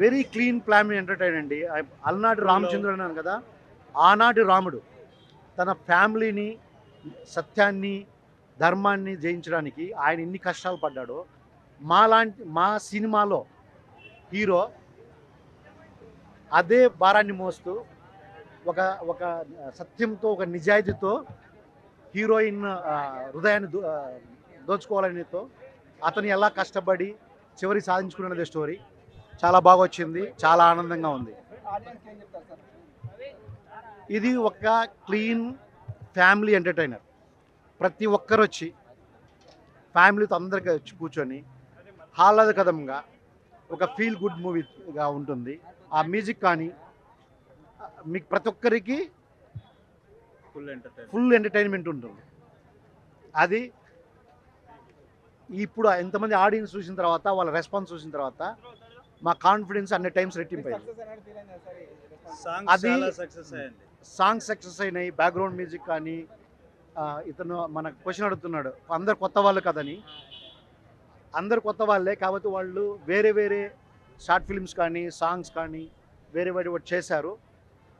Very clean family entertain అండి. అలనాటి రామచంద్రుడు అన్నాను కదా ఆనాటి రాముడు తన ఫ్యామిలీని సత్యాన్ని ధర్మాన్ని జయించడానికి ఆయన ఎన్ని కష్టాలు పడ్డాడో మాలాంటి మా సినిమాలో హీరో అదే భారాన్ని మోస్తూ ఒక ఒక సత్యంతో ఒక నిజాయితీతో హీరోయిన్ హృదయాన్ని దోచుకోవాలనేతో అతను ఎలా కష్టపడి చివరి సాధించుకున్నదే స్టోరీ. చాలా బాగా వచ్చింది చాలా ఆనందంగా ఉంది. ఇది ఒక క్లీన్ ఫ్యామిలీ ఎంటర్టైనర్. ప్రతి ఒక్కరు వచ్చి ఫ్యామిలీతో అందరికీ వచ్చి కూర్చొని ఆహ్లాదకరంగా ఒక ఫీల్ గుడ్ మూవీగా ఉంటుంది. ఆ మ్యూజిక్ కానీ మీకు ప్రతి ఒక్కరికి ఫుల్ ఎంటర్టైన్మెంట్ ఉంటుంది. అది ఇప్పుడు ఎంతమంది ఆడియన్స్ చూసిన తర్వాత వాళ్ళ రెస్పాన్స్ చూసిన తర్వాత మా కాన్ఫిడెన్స్ అన్ని టైమ్స్. సాంగ్స్ అది- సాంగ్స్ సక్సెస్ అయినాయి బ్యాక్గ్రౌండ్ మ్యూజిక్ కానీ ఇతను మనకు క్వశ్చన్ అడుగుతున్నాడు అందరు కొత్త వాళ్ళు కదని. అందరు కొత్త వాళ్ళే కాబట్టి వాళ్ళు వేరే వేరే షార్ట్ ఫిల్మ్స్ కానీ సాంగ్స్ కానీ వేరే వేరే ఒకటి చేశారు.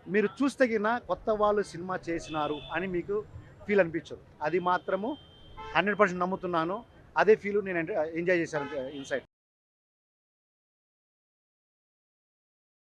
మీరు చూస్తగిన కొత్త వాళ్ళు సినిమా చేసినారు అని మీకు ఫీల్ అనిపించదు. అది మాత్రము హండ్రెడ్ పర్సెంట్ నమ్ముతున్నాను. అదే ఫీల్ నేను ఎంజాయ్ చేశాను ఇన్సైడ్